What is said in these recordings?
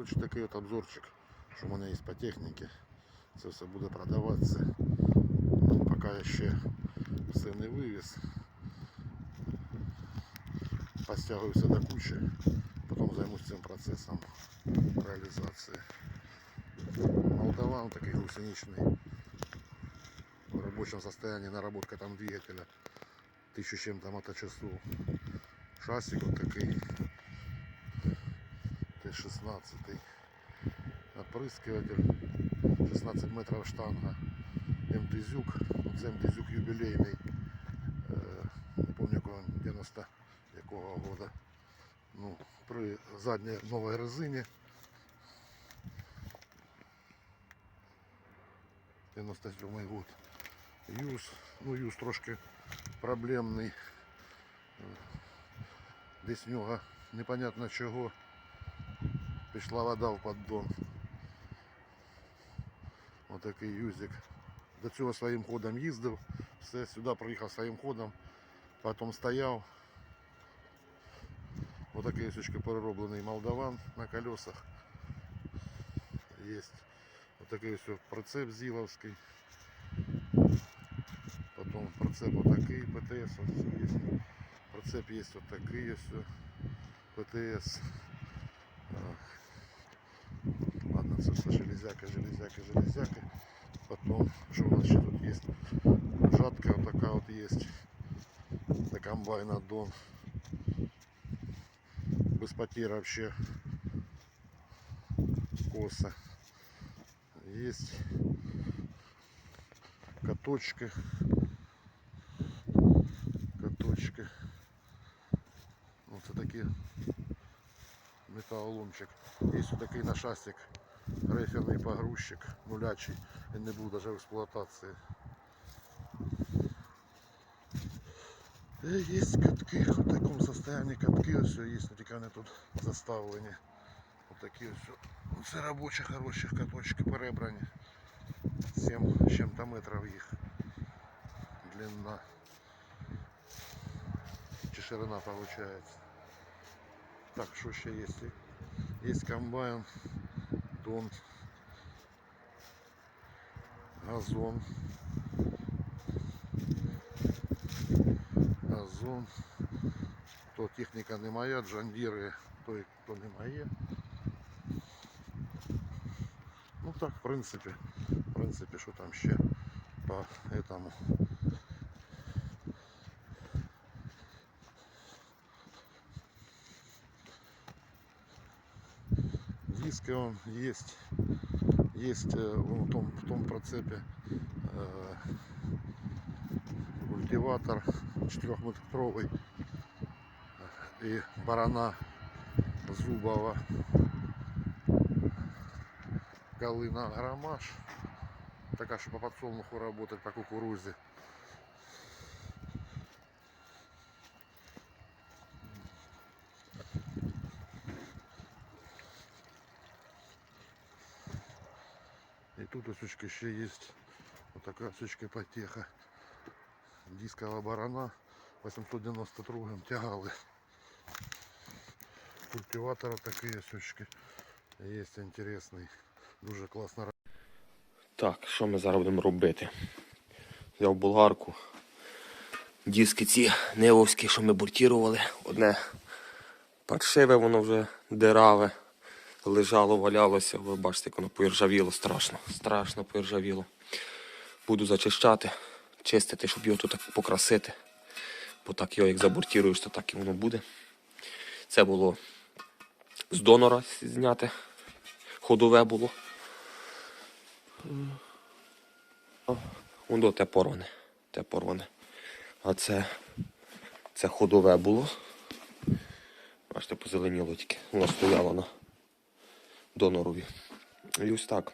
Коротше, такий от обзорчик, що в мене є по техніці. Це все буде продаватися. Ну, Поки я ще все не вивіз. Постягую все до кучі. Потім займусь цим процесом реалізації. Молдаван такий гусеничний. В рабочем состоянии наработка там двигателя. Тысячу с чем-то моточасов. Шасик вот такой. Т-16. Опрыскиватель. 16 метров штанга. МТЗюк. Це МТЗюк юбілейний. Е, Не якого 90 якого года. Ну, при задній новій резині. 97 год. Юз, ну юз трошки проблемний. Е, Десь в нього непонятно чого. Пішла вода в поддон. Отакий юзик. До цього своїм ходом їздив, все сюди приїхав своїм ходом, потім стояв. Отакий осечка перероблений молдаван на колесах. Есть отакий ось прицеп зіловський. Потом прицеп отакий, ПТС ось все є. Прицеп є отакий ось ПТС. Це все железяка, железяка, железяка. Потом, що у нас ще тут є? Жатка вот така вот есть. До комбайна Дон. Без потерь вообще. Коса. Есть каточки. Каточки. Вот це такі металоломчик. Є ось такий нашастик, рейферний погрузчик, нулячий. Він не був навіть в експлуатації. Е, Є катки в такому состоянии катки ось є, тільки вони тут заставлені. Ось такі ось. Ну, Це робочі хороші каточки перебрані. 7 з чим-то метрів їх длина. Чи ширина получается. Так, що ще є? Є комбайн, дон, газон. Газон. То техніка не моя, джандіри, той, хто не моє. Ну так, в принципі, в принципі, що там ще по этому. Диски он есть, есть э, вон в том, в том процепе э, культиватор четырехметровый и барана Зубова Галина Громаш. Така, що по подсолнуху работать, по кукурузе. Сучки еще есть вот такая сучка потеха. Дисковая барана 892 тягали. Культиватора такие сучки. Есть интересный. Дуже класно Так, що ми зараз будемо робити? Взяв болгарку. Диски ці невовські, що ми буртірували. Одне паршиве, воно вже дираве. Лежало, валялося. Ви бачите, як воно поіржавіло страшно. Страшно поіржавіло. Буду зачищати, чистити, щоб його тут покрасити. Бо так його як забуртіруєш, то так і воно буде. Це було з донора зняте. Ходове було. Воно те порване. Те порване. А це, це ходове було. Бачите, позеленіло тільки. Воно стояло на донорові. І ось так.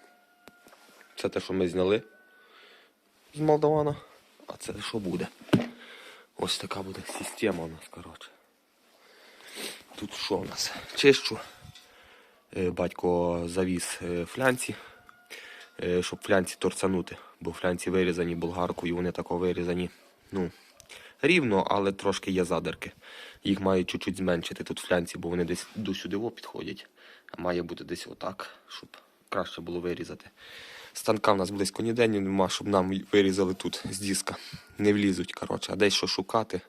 Це те, що ми зняли з Молдавана. А це що буде? Ось така буде система у нас, коротше. Тут що у нас? Чищу. Е, Батько завіз е, флянці е, щоб флянці торцанути, бо флянці вирізані болгаркою, вони тако вирізані. Ну, рівно, але трошки є задерки. Їх мають чуть-чуть зменшити тут флянці, бо вони десь до сюди підходять. Має бути десь отак, щоб краще було вирізати. Станка в нас близько ніде нема, щоб нам вирізали тут з диска. Не влізуть, коротше, а десь що шукати.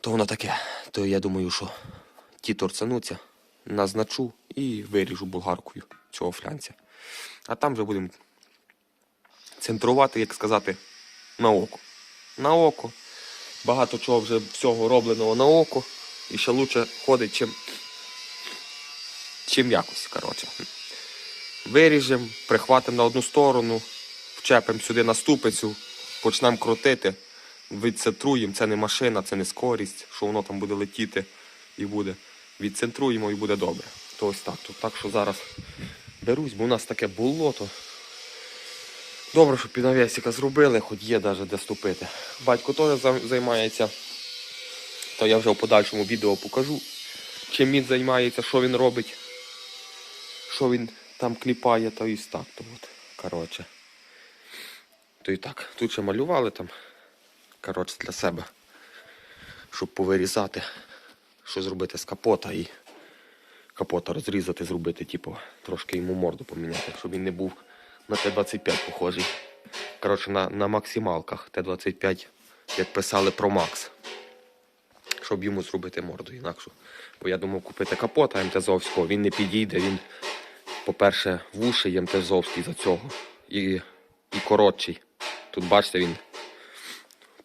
То воно таке. То я думаю, що ті торцануться, назначу і виріжу болгаркою цього флянця. А там вже будемо центрувати, як сказати, на око. На око. Багато чого вже всього робленого на око. І ще краще ходить, чим, чим якось. коротше. Виріжемо, прихватимо на одну сторону, вчепимо сюди на ступицю, почнемо крутити, відцентруємо. Це не машина, це не скорість, що воно там буде летіти і буде. Відцентруємо і буде добре. То ось так. То так що зараз берусь, бо у нас таке болото. Добре, що піднавесика зробили, хоч є навіть де ступити. Батько теж займається, то я вже в подальшому відео покажу, чим він займається, що він робить, що він там кліпає, то і так. То от, коротше. То і так. Тут ще малювали там. Коротше, для себе. Щоб повирізати, що зробити з капота і капота розрізати, зробити, типу, трошки йому морду поміняти, щоб він не був на Т-25 похожий. Коротше, на, на максималках Т-25, як писали про Макс. Щоб йому зробити морду інакшу. Бо я думав купити капота МТЗовського, він не підійде, він, по-перше, вуший МТЗовський за цього. І, і коротший. Тут бачите, він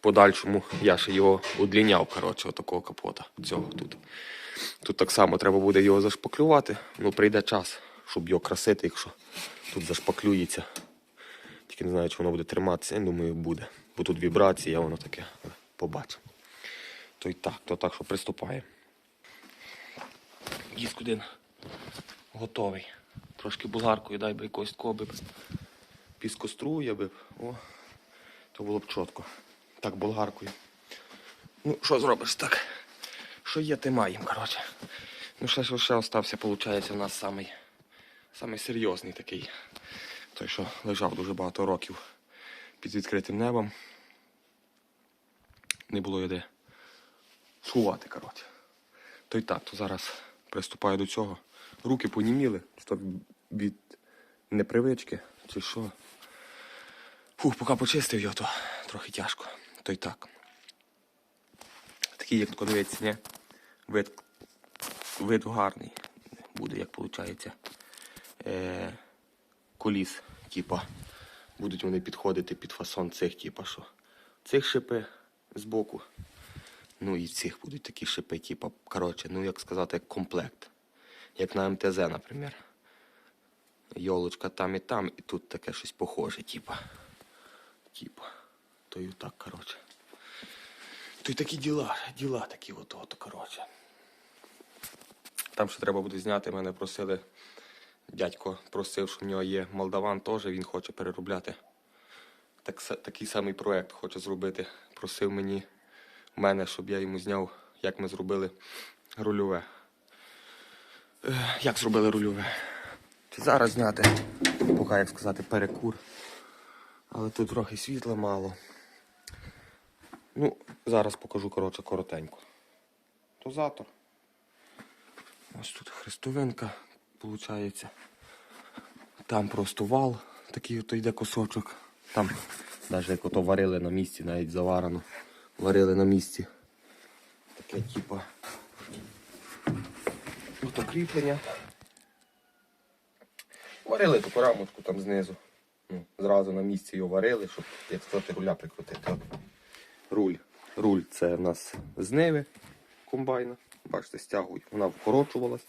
подальшому я ще його удліняв, коротше, отакого капота. Цього тут. Тут так само треба буде його зашпаклювати. Ну, прийде час, щоб його красити, якщо тут зашпаклюється. Тільки не знаю, чи воно буде триматися. Я думаю, буде. Бо тут вібрація, воно таке. Побачимо. То й так, то так, що приступаємо. Диск один готовий. Трошки булгаркою дай би якось коби. Піскоструя би. О, то було б чітко. Так, болгаркою. Ну, що зробиш так? Що є, ти маємо, коротше. Ну, ще, ще, ще остався, виходить, у нас самий, самий серйозний такий. Той, що лежав дуже багато років під відкритим небом. Не було де сховати, коротше. То й так, то зараз приступаю до цього. Руки поніміли, чи від непривички, чи що. Фух, поки почистив його, то трохи тяжко. То й так. Такий, як дивиться, ні? Вид, вид гарний буде, як виходить. Е, коліс, типа. Будуть вони підходити під фасон цих, типа, що. Цих шипи збоку. Ну і цих будуть такі шипи, типа, коротше, ну як сказати, як комплект. Як на МТЗ, наприклад. Йолочка там і там, і тут таке щось похоже, типа. Типа. То і так, коротше. То й такі діла, діла такі от, от, коротше. Там ще треба буде зняти, мене просили. Дядько просив, що в нього є молдаван теж, він хоче переробляти. Так, такий самий проект хоче зробити. Просив мені мене, щоб я йому зняв, як ми зробили рульове. Як зробили рульове? Зараз зняти? Поки, як сказати, перекур. Але тут трохи світла мало. Ну, зараз покажу, коротше, коротенько. Дозатор. Ось тут хрестовинка, виходить. Там просто вал, такий ото йде кусочок. Там навіть як ото варили на місці, навіть заварено. Варили на місці. Таке типа. Ото кріплення. Варили таку рамочку там знизу. Ну, зразу на місці його варили, щоб як сказати, руля прикрутити. Руль. Руль це в нас з ниви комбайна. Бачите, стягують. Вона вкорочувалась,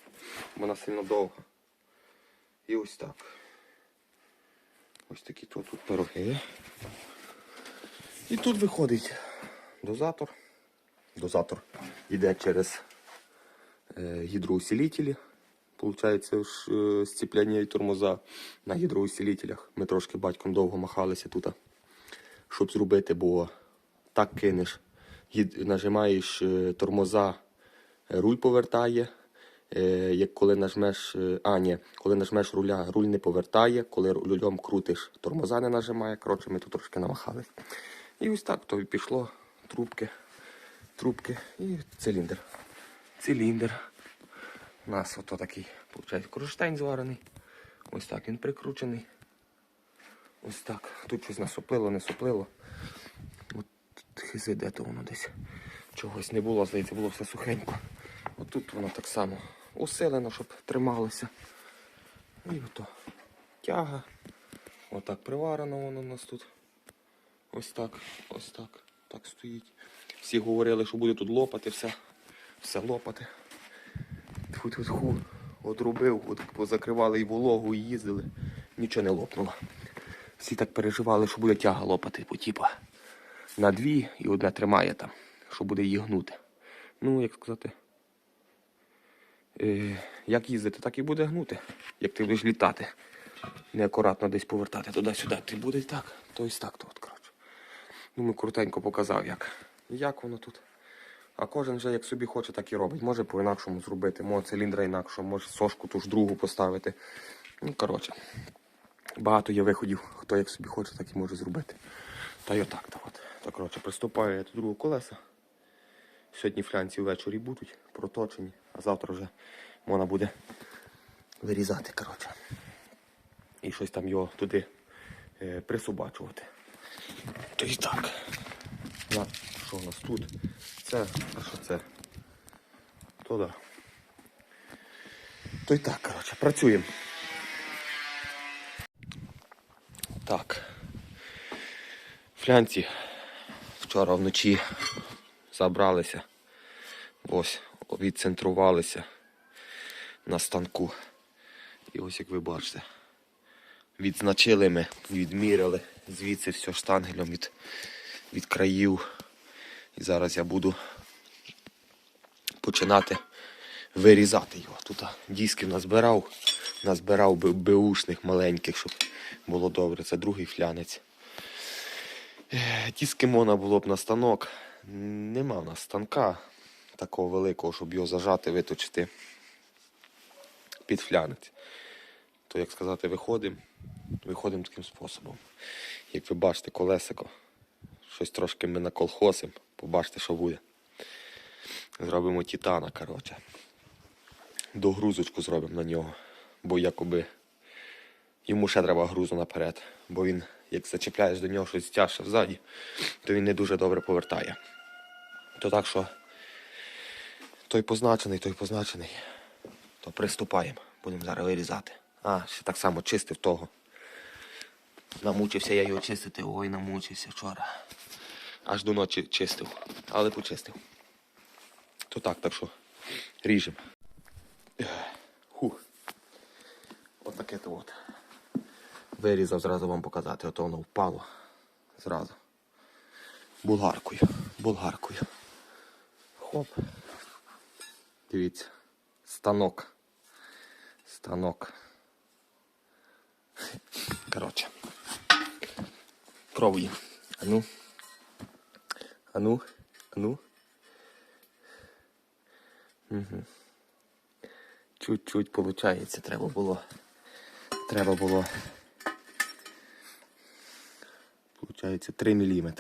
вона сильно довга. І ось так. Ось такі тут, тут пироги. І тут виходить дозатор. Дозатор йде через е, гідроусилителі. Получається ж е, сцепляння і тормоза на гідроусилителях. Ми трошки батьком довго махалися тут, щоб зробити, бо так кинеш. Нажимаєш е, тормоза, е, руль повертає. Е, Як коли нажмеш, а ні, коли нажмеш руля, руль не повертає, коли рулем крутиш, тормоза не нажимає. Коротше, ми тут трошки намахались. І ось так то пішло. Трубки, трубки і циліндр. Циліндр. У нас ото такий, виходить, кронштейн зварений. Ось так він прикручений. Ось так. Тут щось насоплило, не соплило. От хизи, де то воно десь. Чогось не було, здається, було все сухенько. Отут воно так само усилено, щоб трималося. І ото тяга. Отак приварено воно у нас тут. Ось так, ось так. Так стоїть. Всі говорили, що буде тут лопати все. Все лопати. Тьфу-тьфу-тьфу. Отрубив, от позакривали і вологу, і їздили. Нічого не лопнуло. Всі так переживали, що буде тяга лопати, бо типа на дві і одна тримає там, що буде її гнути. Ну, як сказати. Е, як їздити, так і буде гнути. Як ти будеш літати. Неакуратно десь повертати туди-сюди. Ти буде і так, то ось так то от, коротше. Ну, ми крутенько показав, як, як воно тут. А кожен вже як собі хоче, так і робить. Може по-інакшому зробити, може циліндра інакшого, може сошку ту ж другу поставити. Ну, коротше, багато є виходів, хто як собі хоче, так і може зробити. Та й отак. то от. Так, коротше, приступаю я до другого колеса. Сьогодні флянці ввечері будуть проточені, а завтра вже можна буде вирізати, коротше. І щось там його туди е, присобачувати. То і так. Що у нас тут? Це, а що це? То да. То й так, коротше, працюємо. Так. Флянці вчора вночі забралися. Ось, відцентрувалися на станку. І ось як ви бачите. Відзначили ми, відміряли звідси все штангелем від, від країв. І зараз я буду починати вирізати його. Тут а, дисків назбирав, назбирав би- беушних маленьких, щоб було добре. Це другий флянець. Е, Диски можна було б на станок. Нема в нас станка такого великого, щоб його зажати, виточити під флянець. То, як сказати, виходимо. Виходимо таким способом. Як ви бачите, колесико. Щось трошки ми наколхосимо. Побачите, що буде. Зробимо титана, коротше. Догрузочку зробимо на нього. Бо якоби йому ще треба грузу наперед. Бо він, як зачіпляєш до нього щось тяжче ззаді, то він не дуже добре повертає. То так що той позначений, той позначений. То приступаємо. Будемо зараз вирізати. А, ще так само чистив того. Намучився я його чистити, ой, намучився вчора. Аж до ночі чистив, але почистив. То так, так що ріжемо. Хух. Отаке то от. Вирізав зразу вам показати, ото воно впало. Зразу. Булгаркою. Булгаркою. Хоп. Дивіться. Станок. Станок. Коротше. Пробуємо. Ану. Ану. Ану. Угу. Чуть-чуть получається. Треба було. Треба було. Получається 3 мм.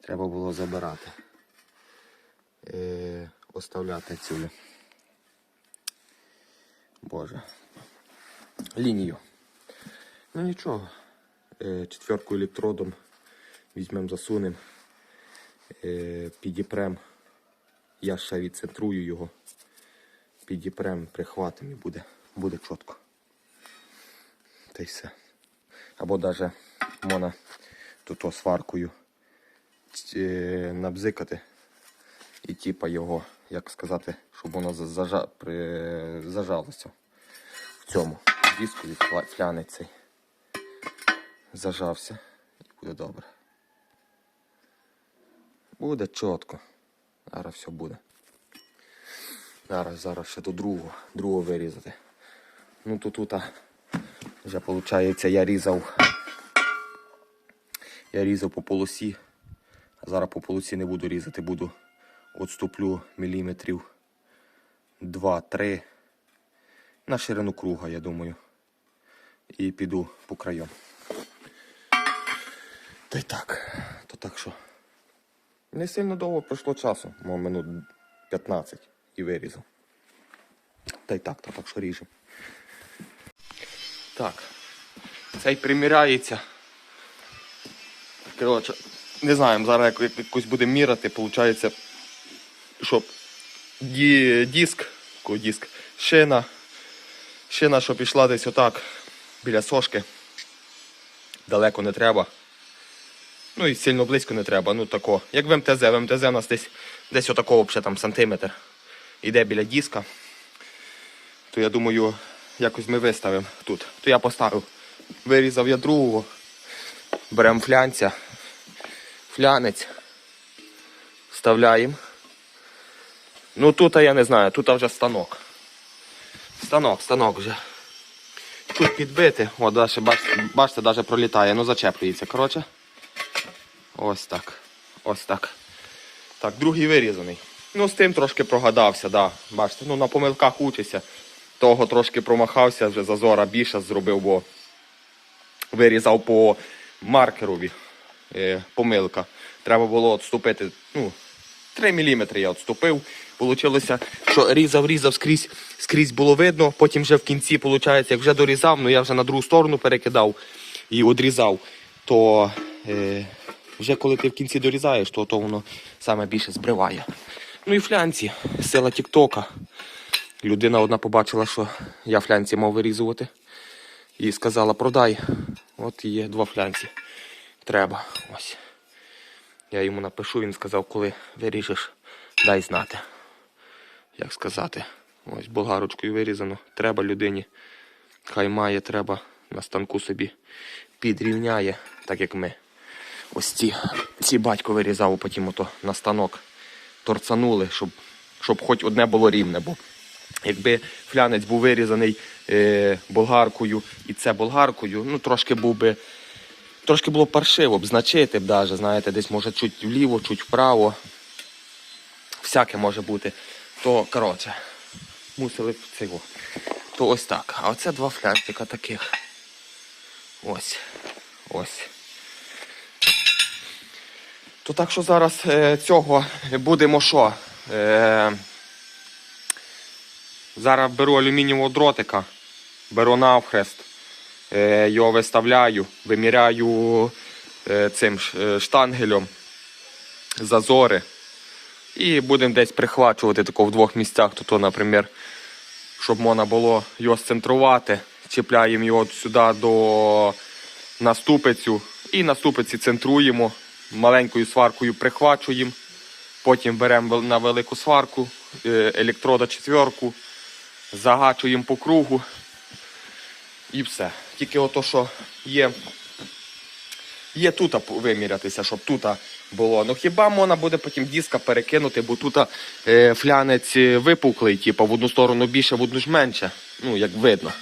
Треба було забирати. Е, оставляти цю. Боже. Лінію. Ну нічого. Е, четверку електродом візьмемо, засунемо, підіпрем. Я ще відцентрую його. Підіпрем, прихватимо і буде, буде чітко. Та й все. Або навіть можна тут сваркою е, набзикати і типа його, як сказати, щоб воно зажа, при, зажалося в цьому диску від фла- цей. Зажався і буде добре. Буде чітко. Зараз все буде. Зараз, зараз ще до другого, другого вирізати. Ну тут тут вже виходить, я різав. Я різав по полосі. А зараз по полосі не буду різати, буду відступлю міліметрів 2-3 на ширину круга, я думаю. І піду по краям. Та й так. То так що. Не сильно довго пройшло часу, мов минут 15 і вирізав. Та й так, та так що ріжемо. Так. Цей приміряється. Коротше, не знаємо, зараз як, як якось будемо міряти, виходить, щоб ді, диск, диск, шина, шина, що пішла десь отак біля сошки. Далеко не треба. Ну і сильно близько не треба. Ну тако. Як в МТЗ, в МТЗ у нас десь десь отакого там сантиметр. Іде біля диска. То я думаю, якось ми виставимо тут. То я поставив. Вирізав я другого. Беремо флянця. Флянець. Вставляємо. Ну тут я не знаю, тут вже станок. Станок, станок вже. Тут підбити, о, далі, бачите, бачите, навіть пролітає, ну зачеплюється. Коротше. Ось так. Ось так. Так, другий вирізаний. Ну, з тим трошки прогадався, да. Бачите, ну на помилках учися. Того трошки промахався, вже зазора більше зробив, бо вирізав по маркерові е, помилка. Треба було відступити. Ну, 3 мм я відступив. Получилося, що різав, різав скрізь, скрізь було видно. Потім вже в кінці, виходить, як вже дорізав, ну я вже на другу сторону перекидав і одрізав, то е, вже коли ти в кінці дорізаєш, то, то воно саме більше збриває. Ну і флянці, сила Тіктока. Людина одна побачила, що я флянці мав вирізувати. І сказала, продай. От є два флянці. Треба. Ось. Я йому напишу, він сказав, коли виріжеш, дай знати. Як сказати. Ось болгарочкою вирізано. Треба людині. Хай має, треба на станку собі підрівняє, так як ми. Ось ці, ці батько вирізав, потім ото на станок торцанули, щоб, щоб хоч одне було рівне. Бо якби флянець був вирізаний е, болгаркою і це болгаркою, ну трошки був би. Трошки було паршиво б значити б даже, знаєте, десь може чуть вліво, чуть вправо. Всяке може бути. То, коротше, мусили б цього. То ось так. А оце два флянчика таких. Ось. Ось. То так що зараз е, цього будемо що? Е, зараз беру алюмінієвого дротика, беру навхрест, е, його виставляю, виміряю цим штангелем зазори. І будемо десь прихвачувати тако в двох місцях. То, наприклад, щоб можна було його сцентрувати. Чіпляємо його сюди до на ступицю і на ступиці центруємо, маленькою сваркою прихвачуємо. Потім беремо на велику сварку, е, електрода четверку, загачуємо по кругу і все. Тільки ото, що є, є тут вимірятися, щоб тут було. Ну хіба можна буде потім диска перекинути, бо тут е, флянець е, випуклий, типу, в одну сторону більше, в одну ж менше. Ну, як видно.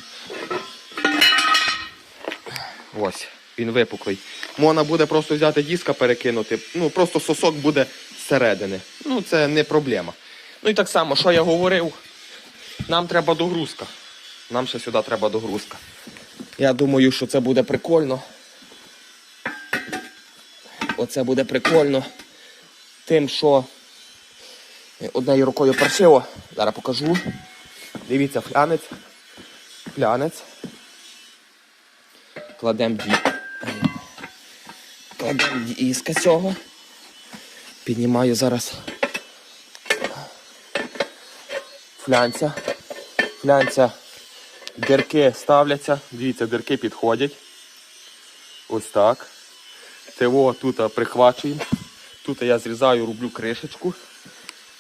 Ось, він випуклий. Можна буде просто взяти диска перекинути. Ну, просто сосок буде зсередини. Ну, це не проблема. Ну і так само, що я говорив, нам треба догрузка. Нам ще сюди треба догрузка. Я думаю, що це буде прикольно. Оце буде прикольно. Тим, що однією рукою паршиво. Зараз покажу. Дивіться, флянець. Флянець. Кладемо ді... Кладемо диска цього. Піднімаю зараз флянця. Флянця. Дирки ставляться. Дивіться, дирки підходять. Ось так. ТО тут прихвачуємо. Тут я зрізаю, роблю кришечку,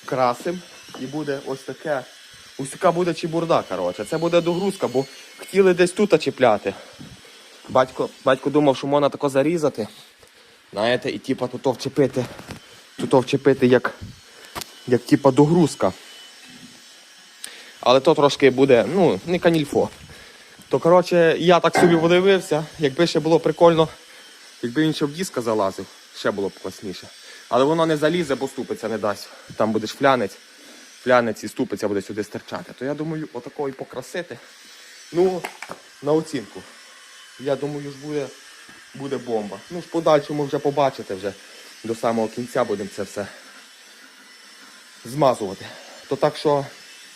красим. І буде ось таке. Ось така буде чебурда, коротше. Це буде догрузка, бо хотіли десь тут чіпляти. Батько, батько думав, що можна тако зарізати. Знаєте, і типа тут вчепити. Тут вчепити як, як типа догрузка. Але то трошки буде, ну, не канільфо. То коротше, я так собі подивився, якби ще було прикольно, якби він ще в диска залазив, ще було б класніше. Але воно не залізе, бо ступиця не дасть. Там будеш флянець, флянець і ступиця буде сюди стирчати. То я думаю, отакого і покрасити. Ну, на оцінку. Я думаю, ж буде, буде бомба. Ну, в подальшому вже побачите вже. До самого кінця будемо це все змазувати. То так що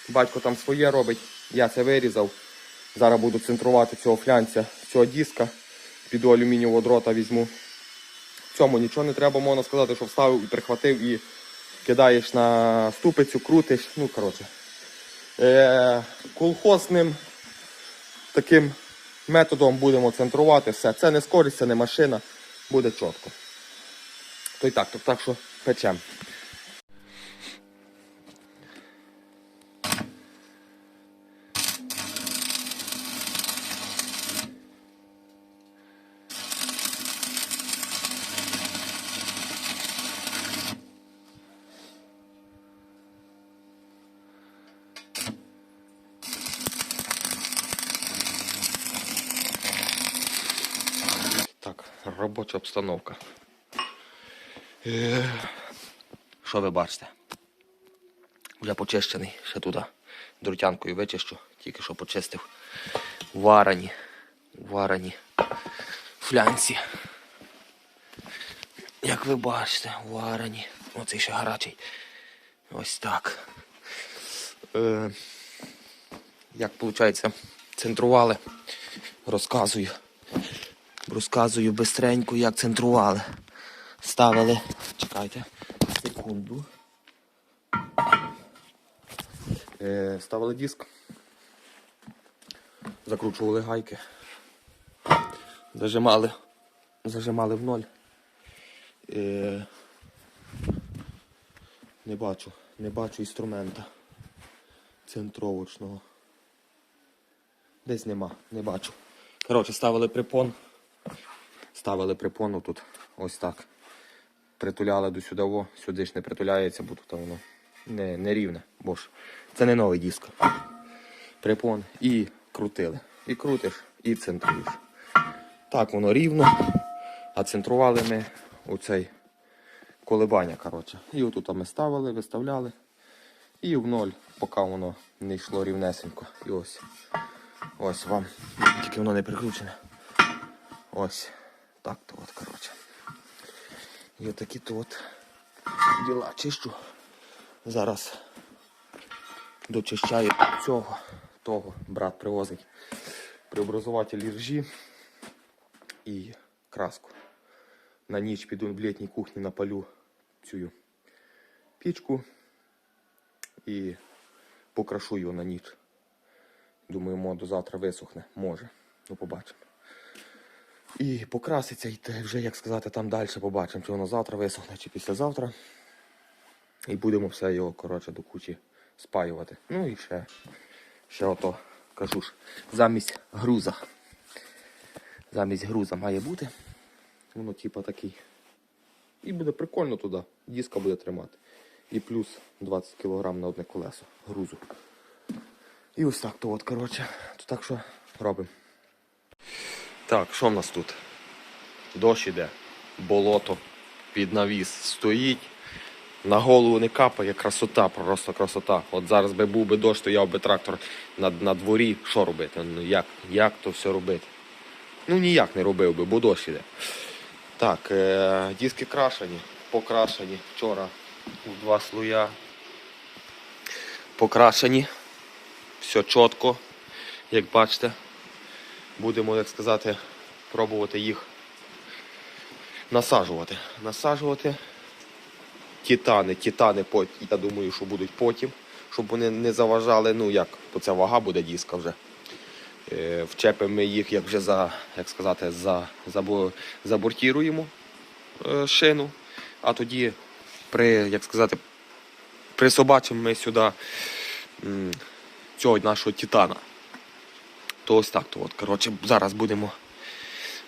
батько там своє робить. Я це вирізав. Зараз буду центрувати цього флянця, цього диска. Піду алюмінієвого дрота візьму. В цьому нічого не треба, можна сказати, що вставив і прихватив і кидаєш на ступицю, крутиш. Ну, коротше. Е, колхозним таким методом будемо центрувати все. Це не скорість, це не машина, буде чітко. То й так, то так що печем. Так, робоча обстановка. Е, Що ви бачите? Вже почищений, ще туди друтянкою вичищу, тільки що почистив. Варані, варані флянці. Як ви бачите, варані. Оцей ще гарячий. Ось так. Е, як виходить, центрували, розказую. Розказую бистренько, як центрували. Ставили. Чекайте. Секунду. Е, ставили диск. Закручували гайки. Зажимали. Зажимали в ноль. Е, не бачу. Не бачу інструмента центровочного. Десь нема, не бачу. Коротше, ставили припон. Ставили припону тут. Ось так. Притуляли до сюди, сюди ж не притуляється, бо тут воно не, не рівне. Бо ж це не новий диск. Припон. І крутили. І крутиш, і центруєш. Так воно рівно. А центрували ми у цей колебання. коротше. І отут ми ставили, виставляли. І в ноль, поки воно не йшло рівнесенько. І ось. Ось вам. Тільки воно не прикручене. Ось. Так то от, коротше. І отакі то от діла чищу. Зараз дочищаю цього, того брат привозить преобразователь іржі і краску. На ніч піду в літній кухні напалю цю пічку і покрашу його на ніч. Думаю, до завтра висохне. Може. Ну, побачимо. І покраситься, і вже, як сказати, там далі побачимо, чи воно завтра висохне, чи післязавтра. І будемо все його, коротше, до кучі спаювати. Ну і ще, ще ото, кажу ж, замість груза. Замість груза має бути. Воно типа такий. І буде прикольно туди. Диска буде тримати. І плюс 20 кг на одне колесо грузу. І ось так то от, коротше. То так що робимо. Так, що в нас тут? Дощ іде, болото під навіс стоїть. На голову не капає, красота, просто красота. От зараз би був би дощ, стояв би трактор на, на дворі. Що робити? Ну як, як то все робити? Ну ніяк не робив би, бо дощ іде. Так, е- диски крашені, покрашені. Вчора у два слоя. Покрашені. Все чітко, як бачите. Будемо, як сказати, пробувати їх насаджувати. Насаджувати титани. Титани, я думаю, що будуть потім, щоб вони не заважали. Ну як, бо ця вага буде диска вже. Е, Вчепимо їх, як вже за, як сказати, за, забо- забортіруємо е, шину, а тоді при, як сказати, присобачимо ми сюди цього нашого титана. То ось так. То от, коротше, зараз будемо,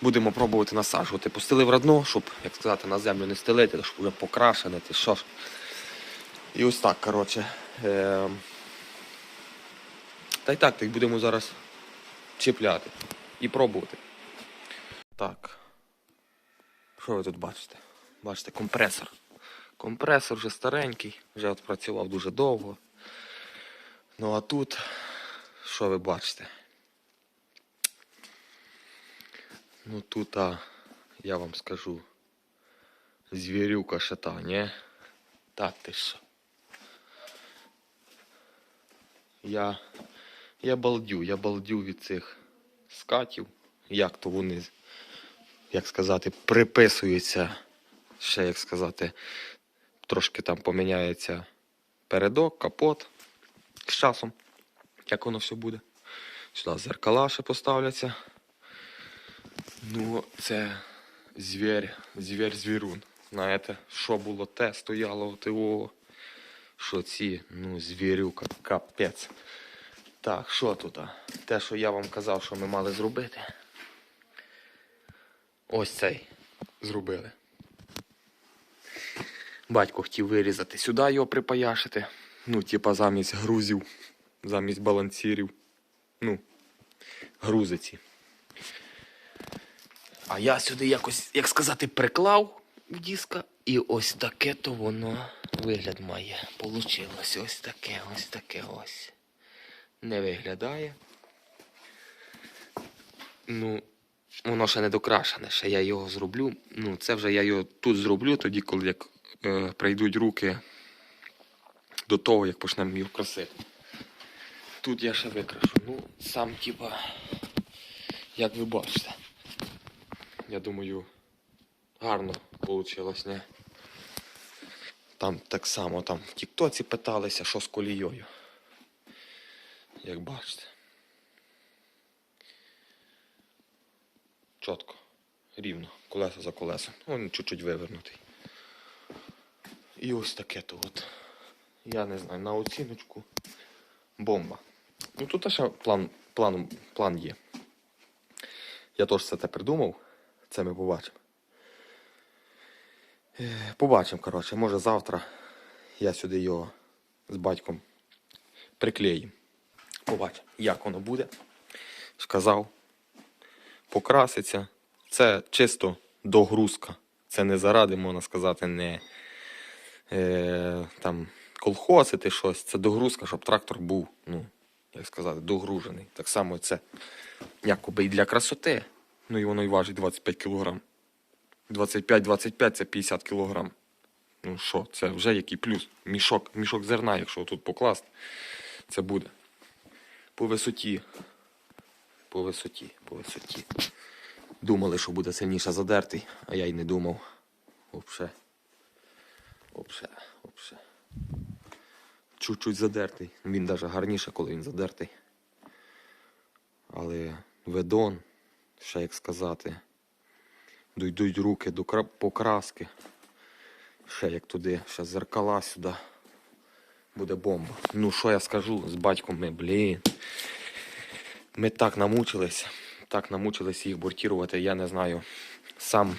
будемо пробувати насаджувати. Постелив родно, щоб, як сказати, на землю не стелити, щоб вже покрашене, ти що ж. І ось так, коротше. Е, та й так, так будемо зараз чіпляти і пробувати. Так. Що ви тут бачите? Бачите, компресор. Компресор вже старенький, вже от працював дуже довго. Ну а тут, що ви бачите? Ну тут, а, я вам скажу, звірюка шата, ні? Та ти що? Я, Я балдю, я балдю від цих скатів. Як то вони, як сказати, приписуються. Ще, як сказати, трошки там поміняється передок, капот з часом, як воно все буде. Сюди зеркала ще поставляться. Ну, це звір, звір звірун. Знаєте, що було те, стояло ТО. Що ці, ну, звірюка, капець. Так, що тут? Те, що я вам казав, що ми мали зробити. Ось цей зробили. Батько хотів вирізати сюди його припаяшити. Ну, типа замість грузів, замість балансірів. Ну, грузиці. А я сюди якось, як сказати, приклав в диска. І ось таке то воно вигляд має. Получилось ось таке, ось таке ось. Не виглядає. Ну, воно ще не докрашене, ще я його зроблю. Ну, це вже я його тут зроблю, тоді, коли як е, прийдуть руки до того, як почнемо його красити. Тут я ще викрашу. Ну, сам типа, як ви бачите. Я думаю, гарно вийшло? Там так само там в Тіктоці питалися, що з колією. Як бачите. Чітко, рівно, колесо за колесом. Він чуть-чуть вивернутий. І ось таке то от. Я не знаю, на оціночку бомба. Ну тут ще план, план, план є. Я теж це придумав. Це ми побачимо. Побачимо, коротше, може завтра я сюди його з батьком приклеїм. Побачимо, як воно буде. Сказав, покраситься. Це чисто догрузка. Це не заради, можна сказати, не е, там колхозити щось. Це догрузка, щоб трактор був, ну, як сказати, догружений. Так само це якоби і для красоти. Ну і воно і важить 25 кг. 25-25 це 50 кг. Ну що, це вже який плюс. Мішок, мішок зерна, якщо тут покласти, це буде. По висоті. По висоті, по висоті. Думали, що буде сильніше задертий, а я й не думав. Вообще. Вообще, вообще. Чуть-чуть задертий. Він навіть гарніше, коли він задертий. Але ведон, ще як сказати, дійдуть руки до покраски. Ще як туди, ще зеркала сюди. Буде бомба. Ну що я скажу з батьком ми, блін. Ми так намучились, так намучились їх бортувати, я не знаю. Сам,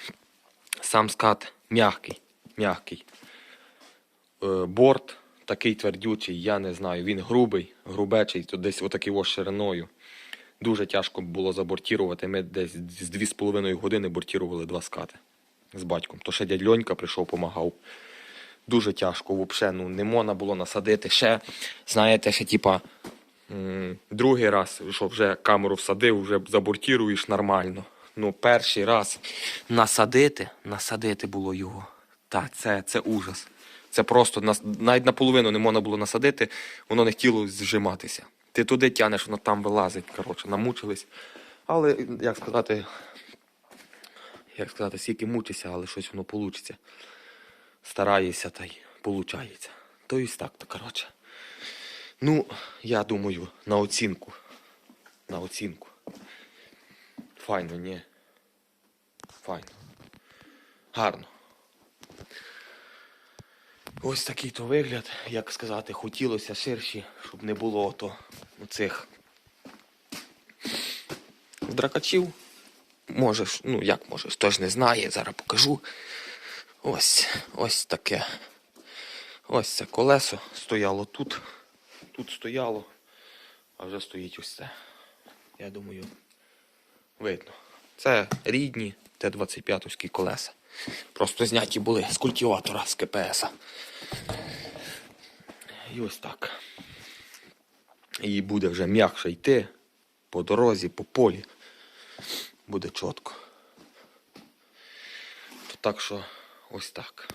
сам скат м'який, м'який. Е, борт такий твердючий, я не знаю. Він грубий, грубечий, то десь отакий ось шириною. Дуже тяжко було забортірувати. Ми десь з 2,5 години бортірували два скати з батьком. То ще дядь Льонька прийшов, помагав. Дуже тяжко, взагалі, ну не можна було насадити. Ще, знаєте, ще типа другий раз, що вже камеру всадив, вже забортіруєш нормально. Ну, перший раз насадити, насадити було його. Та, це, це ужас. Це просто навіть наполовину не можна було насадити, воно не хотіло зжиматися. Ти туди тянеш, воно там вилазить. Коротше, намучились. Але, як сказати, як сказати, скільки мучишся, але щось воно вийде. Стараєшся та й виходить. То і так, то коротше. Ну, я думаю, на оцінку. На оцінку. Файно, ні. Файно. Гарно. Ось такий то вигляд, як сказати, хотілося ширші, щоб не було ото цих дракачів. Можеш, ну як можеш, хто ж не знає, зараз покажу. Ось, ось таке. Ось це колесо стояло тут. Тут стояло, а вже стоїть ось це. Я думаю, видно. Це рідні Т-25 колеса. Просто зняті були з культиватора з КПС. І ось так. І буде вже м'якше йти по дорозі, по полі. Буде чітко. Так що ось так.